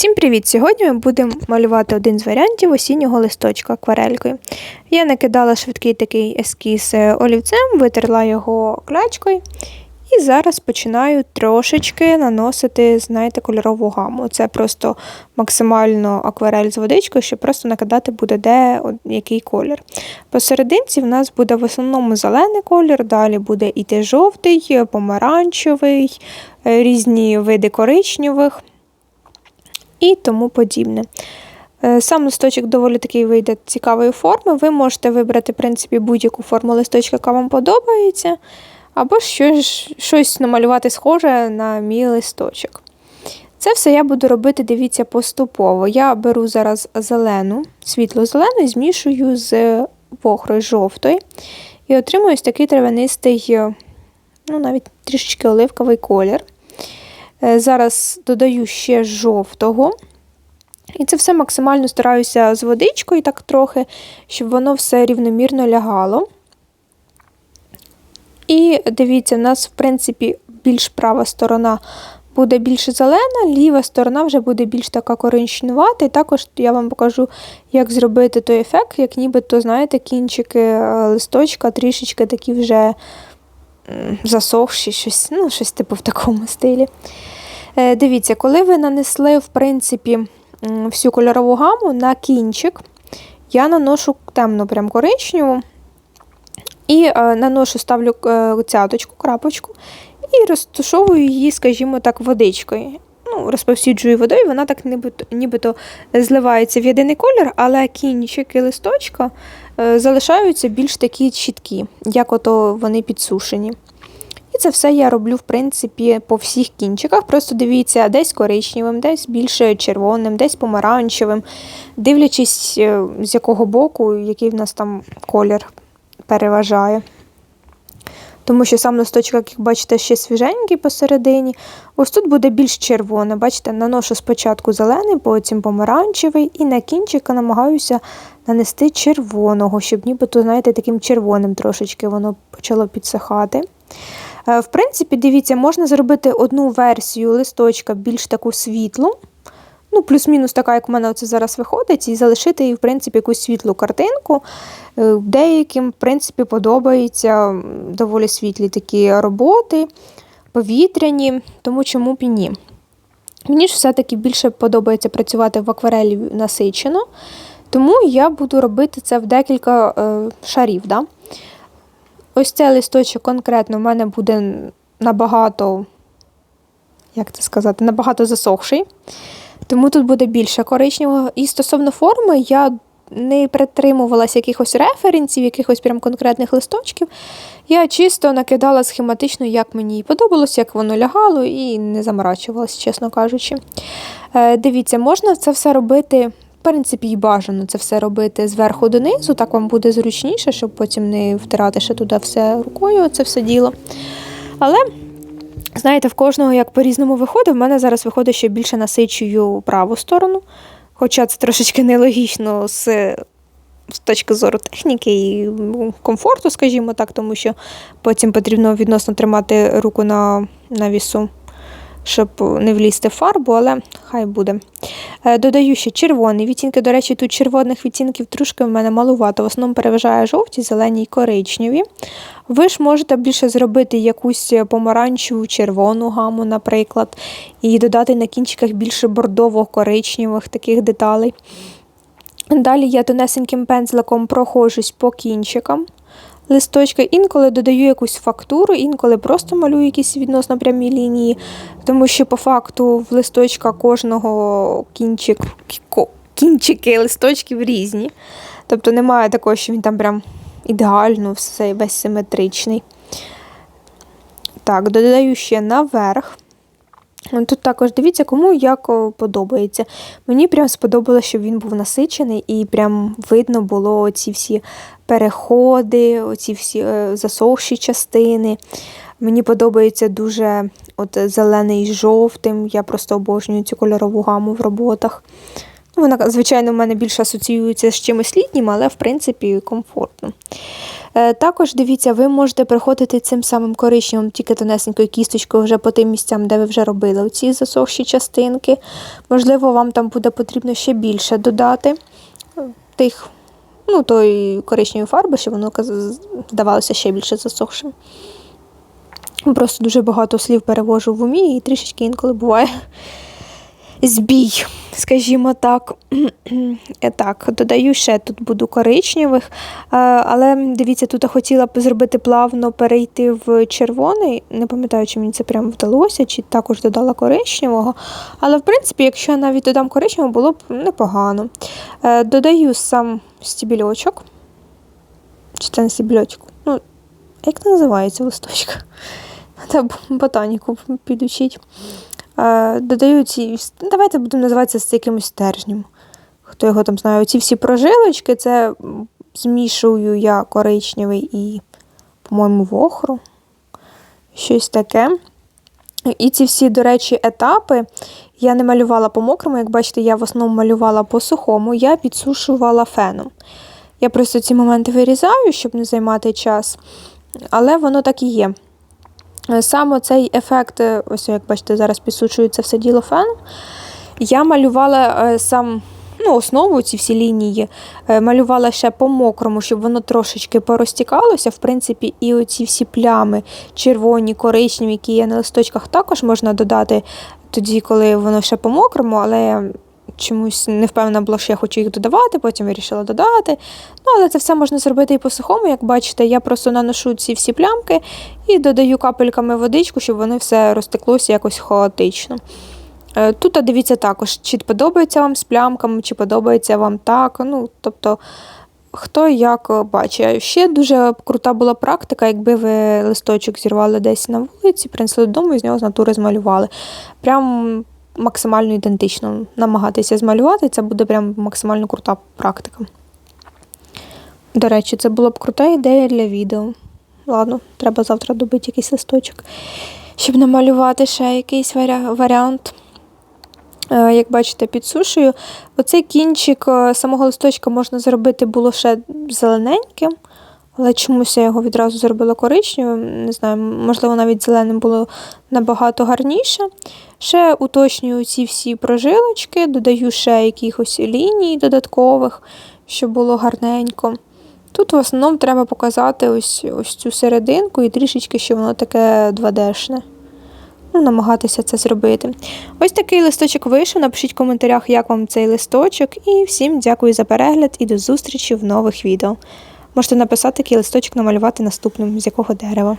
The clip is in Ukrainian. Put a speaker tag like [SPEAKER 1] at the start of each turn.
[SPEAKER 1] Усім привіт! Сьогодні ми будемо малювати один з варіантів осіннього листочка акварелькою. Я накидала швидкий такий ескіз е, олівцем, витерла його клячкою. І зараз починаю трошечки наносити, знаєте, кольорову гаму. Це просто максимально акварель з водичкою, щоб просто накидати буде де який колір. Посерединці в нас буде в основному зелений колір, далі буде іти жовтий, помаранчевий, е, різні види коричневих і тому подібне. Е, сам листочок доволі такий вийде цікавої форми. Ви можете вибрати, в принципі, будь-яку форму листочка, яка вам подобається, або щось, щось намалювати схоже на мій листочок. Це все я буду робити, дивіться, поступово. Я беру зараз зелену, світло-зелену і змішую з вохрою жовтою. І отримую ось такий травянистий, ну, навіть трішечки оливковий колір. Е, зараз додаю ще жовтого. І це все максимально стараюся з водичкою так трохи, щоб воно все рівномірно лягало. І дивіться, у нас, в принципі, більш права сторона буде більш зелена, ліва сторона вже буде більш така коричневата. І також я вам покажу, як зробити той ефект, як нібито, знаєте, кінчики е, листочка трішечки такі вже засохші, щось, ну, щось типу в такому стилі. Е, дивіться, коли ви нанесли, в принципі, всю кольорову гаму на кінчик, я наношу темну прям коричневу і е, наношу, ставлю е, цяточку, крапочку і розташовую її, скажімо так, водичкою. Ну, Розповсюджую водою, вона так нібито, нібито зливається в єдиний колір, але кінчики листочка залишаються більш такі чіткі, як ото вони підсушені І це все я роблю, в принципі, по всіх кінчиках. Просто дивіться, десь коричневим, десь більше червоним, десь помаранчевим, дивлячись, е, з якого боку, який в нас там колір переважає. Тому що сам листочок, як бачите, ще свіженький посередині. Ось тут буде більш червоне. Бачите, наношу спочатку зелений, потім помаранчевий, і на кінчика намагаюся нанести червоного, щоб нібито, знаєте, таким червоним трошечки воно почало підсихати. Е, в принципі, дивіться, можна зробити одну версію листочка більш таку світлу. Ну, плюс-мінус така, як в мене це зараз виходить, і залишити їй, в принципі, якусь світлу картинку. Е, деяким, в принципі, подобаються доволі світлі такі роботи, повітряні, тому чому б і ні. Мені ж все-таки більше подобається працювати в акварелі насичено, тому я буду робити це в декілька е, шарів. Да? Ось цей листочок конкретно в мене буде набагато, як це сказати, набагато засохший. Тому тут буде більше коричневого. І стосовно форми, я не притримувалася якихось референсів, якихось прям конкретних листочків. Я чисто накидала схематично, як мені подобалось, як воно лягало, і не заморачувалася, чесно кажучи. Е, дивіться, можна це все робити в принципі, і бажано це все робити зверху донизу, так вам буде зручніше, щоб потім не втирати ще туди все рукою, це все діло. Але, знаєте, в кожного як по-різному виходить. В мене зараз виходить, що більше насичую праву сторону. Хоча це трошечки нелогічно з з точки зору техніки і ну, комфорту, скажімо так, тому що потім потрібно відносно тримати руку на, на вісу щоб не влізти в фарбу, але хай буде. Е, додаю ще червоний відтінки. До речі, тут червоних відтінків трошки в мене малувато. В основному переважає жовті, зелені і коричневі. Ви ж можете більше зробити якусь помаранчеву, червону гаму, наприклад, і додати на кінчиках більше бордово-коричневих таких деталей. Далі я тонесеньким пензликом прохожусь по кінчикам листочка. Інколи додаю якусь фактуру, інколи просто малюю якісь відносно прямі лінії, тому що по факту в листочка кожного кінчик, кінчики листочків різні. Тобто немає такого, що він там прям ідеально все весь симетричний. Так, додаю ще наверх. Тут також дивіться, кому як подобається. Мені прям сподобалося, щоб він був насичений і прям видно було ці всі переходи, оці всі е, засохші частини. Мені подобається дуже от зелений з жовтим. Я просто обожнюю цю кольорову гаму в роботах. Вона, звичайно, в мене більше асоціюється з чимось літнім, але в принципі комфортно. Е, Також дивіться, ви можете приходити цим самим коричневим, тільки тонесенькою кісточкою вже по тим місцям, де ви вже робили оці засохші частинки. Можливо, вам там буде потрібно ще більше додати тих, ну, тої коричневої фарби, щоб воно здавалося ще більше засохшим. Просто дуже багато слів перевожу в умі і трішечки інколи буває збій, скажімо так. Е, так, додаю ще тут буду коричневих, Е, але дивіться, тут я хотіла б зробити плавно перейти в червоний. Не пам'ятаю, чи мені це прям вдалося, чи також додала коричневого. Але, в принципі, якщо я навіть додам коричневого, було б непогано. Е, Додаю сам стібільочок. Чи це не стібільочок? Ну, як це називається листочка? Треба ботаніку підучить. Е, Додаю ці. Давайте будемо називати це якимось стержнем. Хто його там знає, ці всі прожилочки, це змішую я коричневий і, по-моєму, вохру. Щось таке. І ці всі, до речі, етапи я не малювала по мокрому, як бачите, я в основному малювала по сухому, я підсушувала феном. Я просто ці моменти вирізаю, щоб не займати час, але воно так і є. Е, Саме цей ефект, е, ось як бачите, зараз підсушується все діло феном. Я малювала е, сам ну, основу, ці всі лінії, малювала ще по мокрому, щоб воно трошечки порозтікалося. В принципі, і оці всі плями червоні, коричневі, які є на листочках, також можна додати тоді, коли воно ще по мокрому, але чомусь не впевнена була, що я хочу їх додавати, потім вирішила додати. Ну, але це все можна зробити і по сухому, як бачите, я просто наношу ці всі плямки і додаю капельками водичку, щоб воно все розтеклося якось хаотично. Е, Тут дивіться також, чи подобається вам з плямками, чи подобається вам так. Ну, тобто, хто як бачить. Ще дуже крута була практика, якби ви листочок зірвали десь на вулиці, принесли додому і з нього з натури змалювали. Прям максимально ідентично намагатися змалювати, це буде прям максимально крута практика. До речі, це була б крута ідея для відео. Ладно, треба завтра добити якийсь листочок, щоб намалювати ще якийсь варіант. Е, Як бачите, підсушую. Оцей кінчик е, самого листочка можна зробити було ще зелененьким, але чомусь я його відразу зробила коричневим. Не знаю, можливо, навіть зеленим було набагато гарніше. Ще уточнюю ці всі прожилочки, додаю ще якихось ліній додаткових, щоб було гарненько. Тут в основному треба показати ось, ось цю серединку і трішечки, що воно таке 2D-шне. Ну, намагатися це зробити. Ось такий листочок вийшов. Напишіть в коментарях, як вам цей листочок. І всім дякую за перегляд і до зустрічі в нових відео. Можете написати, який листочок намалювати наступним, з якого дерева.